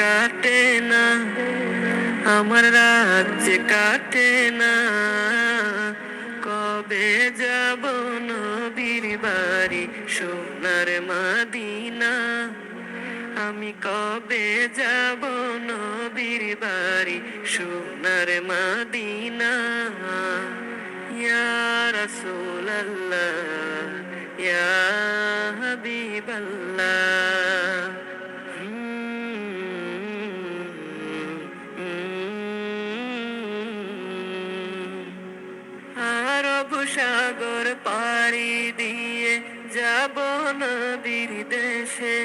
কাটে না, আমার রাজ্যে কাটে না। কবে যাব নবীর বাড়ি, সোনার মাদিনা? আমি কবে যাব নবীর বাড়ি, সোনার মাদিনা? ইয়া রাসূলাল্লাহ, ইয়া হাবিবাল্লাহ। পাড়ি দিয়ে যাব নবীর দেশে।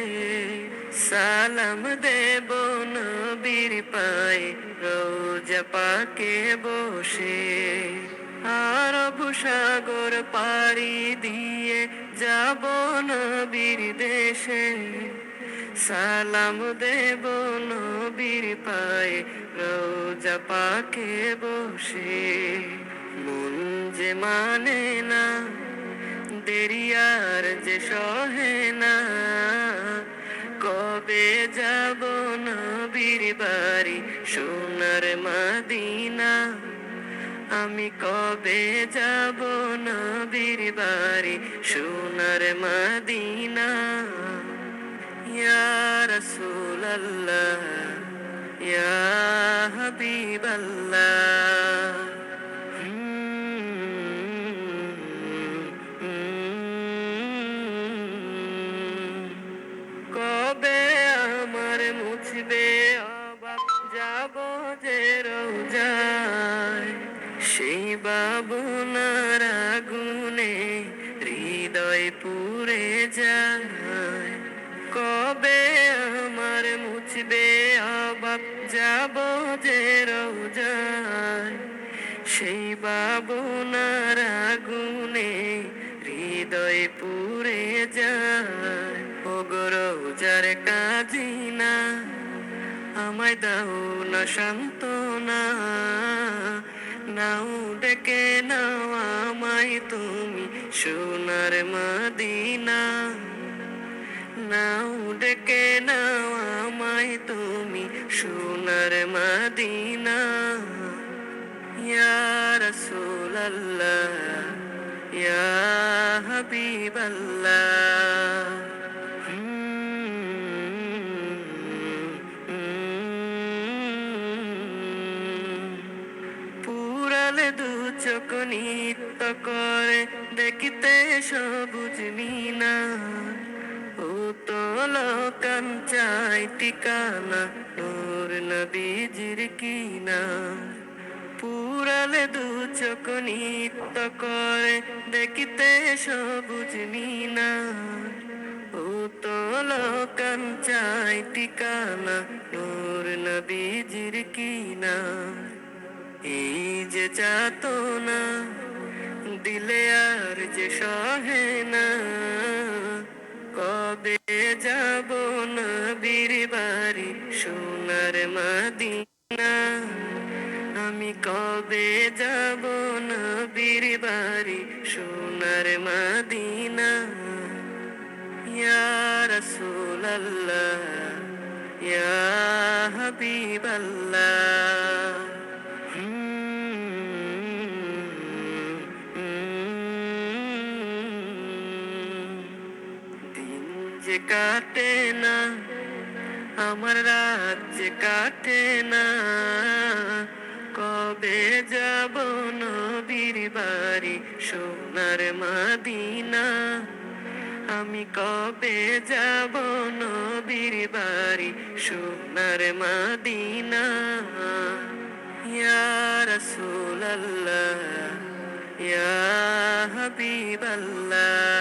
সালাম দেব নবীর পায়ে, রোজা পাকে বসে। আরব সাগর পাড়ি দিয়ে যাব নবীর দেশে। সালাম দেব নবীর পায়ে, রোজা পাকে বসে। মন যে মানে না দেরিয়ার যে সহে না কবে যাব নবীর বাড়ি সোনার মাদিনা আমি কবে যাব নবীর বাড়ি সোনার মাদিনা ইয়া রাসূলাল্লাহ ইয়া হাবিবাল্লাহ যায় কবে আমার, মুছবে অবাক যাব যে রোজায়। সেই বাবুনার আগুনে হৃদয় পুড়ে যায়। ওগর উজার কাজি না আমায় দাও না শান্তনা নাও ডেকে নাও আমায় তুমি সোনার মদিনা। নাও ডেকে নাও আমায় তুমি সোনার মদিনা। ইয়া রাসূলাল্লাহ, ইয়া হাবিবাল্লাহ। পুরালে দু চোখ নিত্য করে, দেখিতে সবুজ মিনা ও তোল কাঞ্চাই ঠিকানা তোর নবীজির কিনা পুরালে দু চোখ নিত্য করে, দেখিতে সবুজ মিনা ও তোল কাঞ্চাই ঠিকানা তোর নবীজির কিনা যে চাতো না, দিলে আর যে সহে না। কবে যাব নবীর বাড়ি সোনার মদিনা? আমি কবে যাব নবীর বাড়ি সোনার মদিনা? রাসূলাল্লাহ, ইয়া হাবিবাল্লাহ। যে কাটে না, আমার রাত যে কাটে না। কবে যাব নবীর বাড়ি, সোনার মাদিনা? আমি কবে যাব নবীর বাড়ি, সোনার মাদিনা? ইয়া রাসূলাল্লাহ, ইয়া হাবিবাল্লাহ।